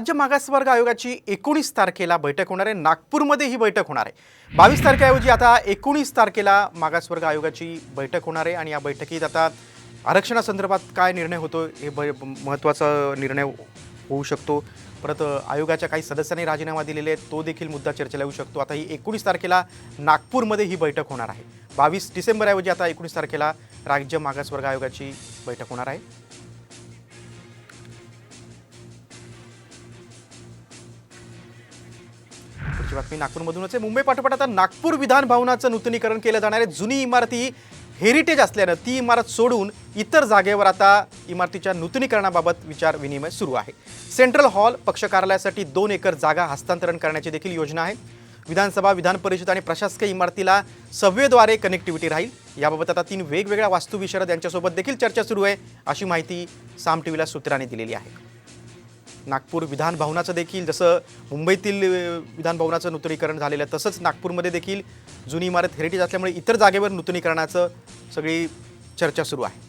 राज्य मागासवर्ग आयोगाची एकोणीस तारखेला बैठक होणार आहे. नागपूरमध्ये ही बैठक होणार आहे. बावीस तारखेऐवजी आता एकोणीस तारखेला मागासवर्ग आयोगाची बैठक होणार आहे आणि या बैठकीत आता आरक्षणासंदर्भात काय निर्णय होतो हे ब महत्त्वाचा निर्णय होऊ शकतो. परत आयोगाच्या काही सदस्यांनी राजीनामा दिलेले आहेत तो देखील मुद्दा चर्चेला येऊ शकतो. आता ही एकोणीस तारखेला नागपूरमध्ये ही बैठक होणार आहे. बावीस डिसेंबरऐवजी आता एकोणीस तारखेला राज्य मागासवर्ग आयोगाची बैठक होणार आहे. आमची बातमी नागपूरमधूनच आहे. मुंबई पाठोपाठ आता नागपूर विधान भवनाचं नूतनीकरण केलं जाणार आहे. जुनी इमारत ही हेरिटेज असल्यानं ती इमारत सोडून इतर जागेवर आता इमारतीच्या नूतनीकरणाबाबत विचार विनिमय सुरू आहे. सेंट्रल हॉल पक्ष कार्यालयासाठी दोन एकर जागा हस्तांतरण करण्याची देखील योजना आहे. विधानसभा विधान परिषद आणि प्रशासकीय इमारतीला सव्वेद्वारे कनेक्टिव्हिटी राहील. याबाबत आता तीन वेगवेगळ्या वास्तुविशारद यांच्यासोबत देखील चर्चा सुरू आहे अशी माहिती साम टी व्हीला सूत्रांनी दिलेली आहे. नागपूर विधान भवनाचं देखील जसं मुंबईतील विधानभवनाचं विधान भवनाचं नूतनीकरण झालेलं आहे तसंच नागपूरमध्ये देखील जुनी इमारत हेरिटेज असल्यामुळे इतर जागेवर नूतनीकरणाचं सगळी चर्चा सुरू आहे.